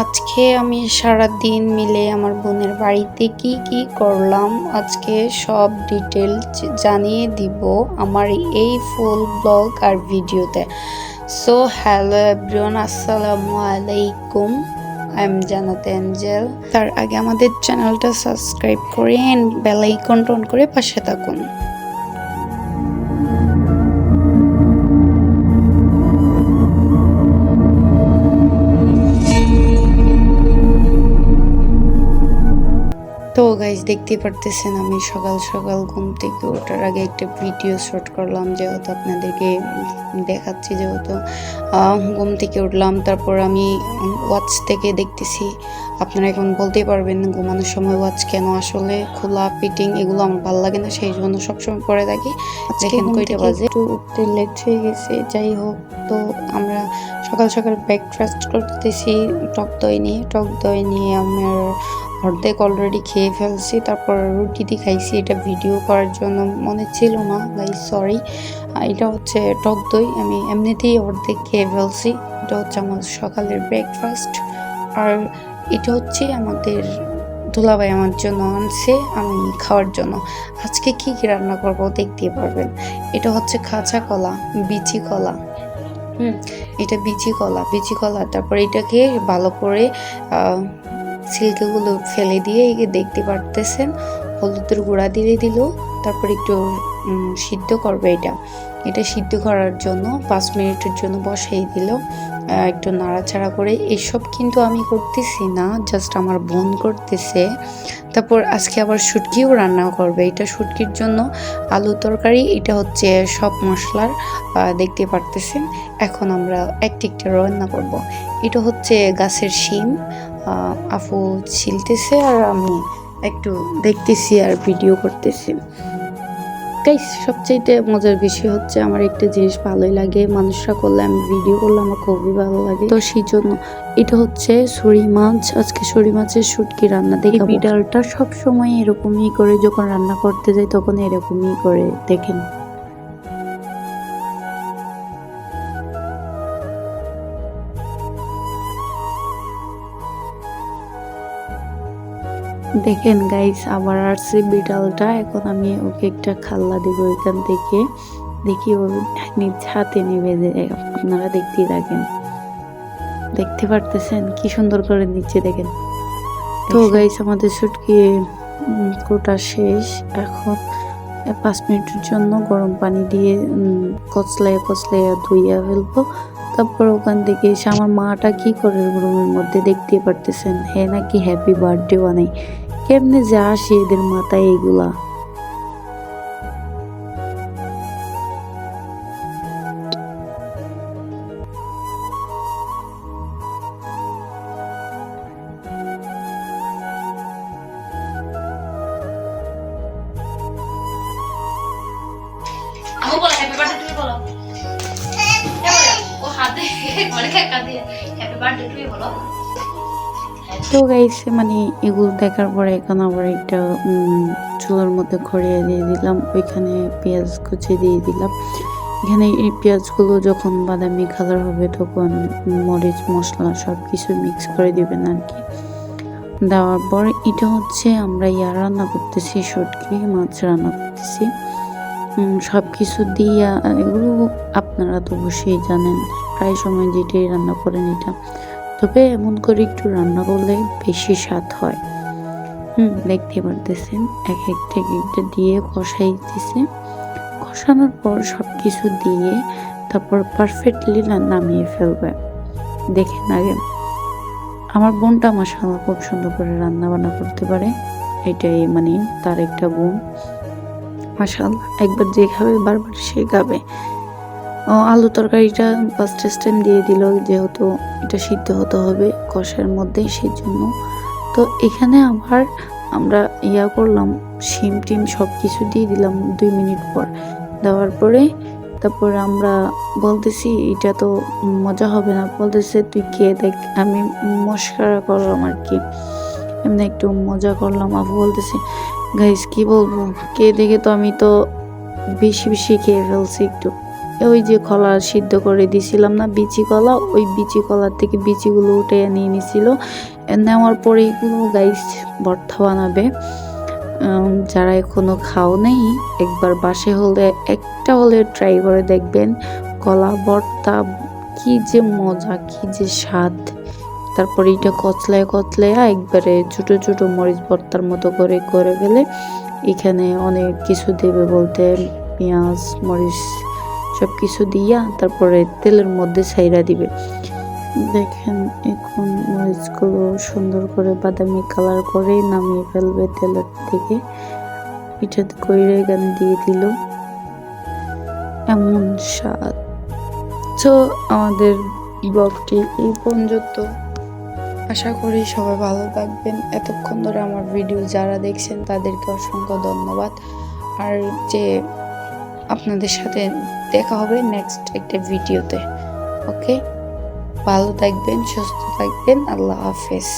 আজকে আমি সারা দিন মিলে আমার বোনের বাড়িতে কি কি করলাম আজকে সব ডিটেল জানিয়ে দিব আমার এই ফুল ব্লগ আর ভিডিওতে সো হ্যালো এভরিওয়ান আসসালামু আলাইকুম। আই এম জানাতে অ্যাঞ্জেল তার আগে আমাদের চ্যানেলটা সাবস্ক্রাইব করে বেল আইকন টন করে পাশে থাকুন। তো গাইজ দেখতে পারতেছেন আমি সকাল সকাল ঘুম থেকে ওঠার আগে একটা ভিডিও শুট করলাম যেহেতু আপনাদেরকে দেখাচ্ছি যেহেতু ঘুম থেকে উঠলাম তারপর আমি ওয়াচ থেকে দেখতেছি। আপনারা এখন বলতেই পারবেন ঘুমানোর সময় ওয়াচ কেন? আসলে খোলা ফিটিং এগুলো আমার ভালো লাগে না সেই জন্য সবসময় পরে থাকি। দেখেন কয়টা বাজে। একটু উঠতে লেট হয়ে গেছে যাই হোক তো আমরা সকাল সকাল ব্রেকফাস্ট করতেছি টক দই নিয়ে টক দই নিয়ে আমার অর্ধেক অলরেডি খেয়ে ফেলছি তারপর রুটি দিয়ে খাইছি। এটা ভিডিও করার জন্য মনে ছিল না গাই সরি এটা হচ্ছে টক দই আমি এমনিতেই অর্ধেক খেয়ে ফেলছি। এটা হচ্ছে আমার সকালের ব্রেকফাস্ট আর এটা হচ্ছে আমাদের দুলাভাই আমার জন্য আনছে আমি খাওয়ার জন্য। আজকে কি কি রান্না করব দেখতে পারবেন। এটা হচ্ছে খাঁচা কলা বিচি কলা। হুম। এটা বিচি কলা বিচি কলা তারপর এটাকে ভালো করে ছিলকেগুলো ফেলে দিয়ে দেখতে পারতেছেন, হলুদের গুঁড়া দিয়ে দিল, তারপর একটু সিদ্ধ করবে এটা। এটা সিদ্ধ করার জন্য পাঁচ মিনিটের জন্য বসাই দিল। একটু নাড়াচাড়া করে এসব কিন্তু আমি করতেছি না জাস্ট আমার বোন করতেছে। তারপর আজকে আবার শুটকিও রান্না করবে। এটা শুটকির জন্য আলু তরকারি, এটা হচ্ছে সব মশলার দেখতে পারতেছেন। এখন আমরা একটা একটা রান্না করব। এটা হচ্ছে গাছের শিম আপু ছিলতেছে আর আমি একটু দেখতেছি আর ভিডিও করতেছি। গাইস সবচাইতে মজার বিষয় হচ্ছে আমার একটা জিনিস ভালোই লাগে। মানুষরা করলে আমি ভিডিও করলে আমার খুবই ভালো লাগে। তো সেই জন্য এটা হচ্ছে সরি মাছ। আজকে সরি মাছের শুটকি রান্না দেখি বিড়ালটা সবসময় এরকমই করে যখন রান্না করতে যাই তখন এরকমই করে দেখেন। দেখেন গাইস আবার আসছে বিড়ালটা। এখন আমি ওকে একটা খাল্লা দেব এখান থেকে। দেখি ও নিজ হাতে নেবে আপনারা দেখতেই থাকেন। দেখতে পারতেছেন? কি সুন্দর করে নিচ্ছে দেখেন। তো গাইস আমাদের ছুটকি কোটা শেষ। এখন পাঁচ মিনিটের জন্য গরম পানি দিয়ে কচলাইয়া কচলাইয়া ধুইয়া ফেলব। তারপর ওখান থেকে এসে আমার মাটা কি করে রুমের মধ্যে দেখতে পারতেছেন? হ্যাঁ নাকি হ্যাপি বার্থডে বানাই কেমনে যে আসে এদের মাথায় এগুলা? তুমি বলো। তো গাইছে মানে এগুলো দেখার পরে এখন আবার একটা চুলার মধ্যে খড়িয়ে দিয়ে দিলাম। ওইখানে পেঁয়াজ কুচি দিয়ে দিলাম। এখানে এই পেঁয়াজগুলো যখন বাদামি কালার হবে, তখন মরিচ, মশলা সব কিছু মিক্স করে দিবেন আর কি। দেওয়ার পর এটা হচ্ছে আমরা ইয়া রান্না করতেছি সটকি মাছ রান্না করতেছি। সব কিছু দিয়ে, এগুলো আপনারা তো অবশ্যই জানেন। প্রায় সময় যেটাই রান্না করে এটা তবে এমন করে একটু রান্না করলে বেশি স্বাদ হয়। হুম, দেখতে পারতেছেন। এক একটা এক একটা দিয়ে কষাইতেছে কষানোর পর সব কিছু দিয়ে তারপর পারফেক্টলি নামিয়ে ফেলবে। দেখেন আগে, আমার বোনটা মাসাল্লাহ খুব সুন্দর করে রান্না বান্না করতে পারে। এটাই মানে তার একটা গুণ। মাসাল্লাহ একবার যে খাবে বারবার সে খাবে আলু তরকারিটা ফার্স্ট টাইম দিয়ে দিল, যেহেতু এটা সিদ্ধ হতে হবে কষার মধ্যে সেই জন্য তো এখানে আবার আমরা ইয়া করলাম, শিম টিম সব কিছু দিয়ে দিলাম দুই মিনিট পর। দেওয়ার পরে তারপর আমরা বলতেছি, এটা তো মজা হবে না। বলতেছে, তুই খেয়ে দেখ, আমি মস্করা করলাম আর কি। এমনি একটু মজা করলাম। আপু বলতেছে, গাইস, কি বলব? কে দেখে তো আমি তো বেশি বেশি খেয়ে ফেলছি একটু। ওই যে কলা সিদ্ধ করে দিছিলাম না, বিচি কলা, ওই বিচি কলার থেকে বিচিগুলো উঠে নিয়ে নিছিল। নেওয়ার পরে এগুলো গাইস ভর্তা বানাবে। যারা এখনও খাও নেই, একবার বাসে হলে একটা হলে ট্রাই করে দেখবেন, কলা ভর্তা কি যে মজা, কি যে স্বাদ। তারপরে এটা কচলায় কচলায় একবারে ছোট ছোট মরিচ ভর্তার মতো করে করে ফেলে। এখানে অনেক কিছু দেবে বলতে, পেঁয়াজ, মরিচ সব কিছু দিয়া তারপরে তেলের মধ্যে ছাইরা দিবে। দেখেন, এখন মরিচগুলো সুন্দর করে বাদামি কালার করে নামিয়ে ফেলবে তেলের থেকে। পিঠা কইরে এখানে দিয়ে দিল। এমন স্বাদ। তো আমাদের ব্লগটি এই পর্যন্ত। আশা করি সবাই ভালো থাকবেন। এতক্ষণ ধরে আমার ভিডিও যারা দেখছেন তাদেরকে অসংখ্য ধন্যবাদ। আর যে আপনাদের সাথে দেখা হবে নেক্সট একটা ভিডিওতে ওকে ভালো থাকবেন সুস্থ থাকবেন আল্লাহ হাফেজ।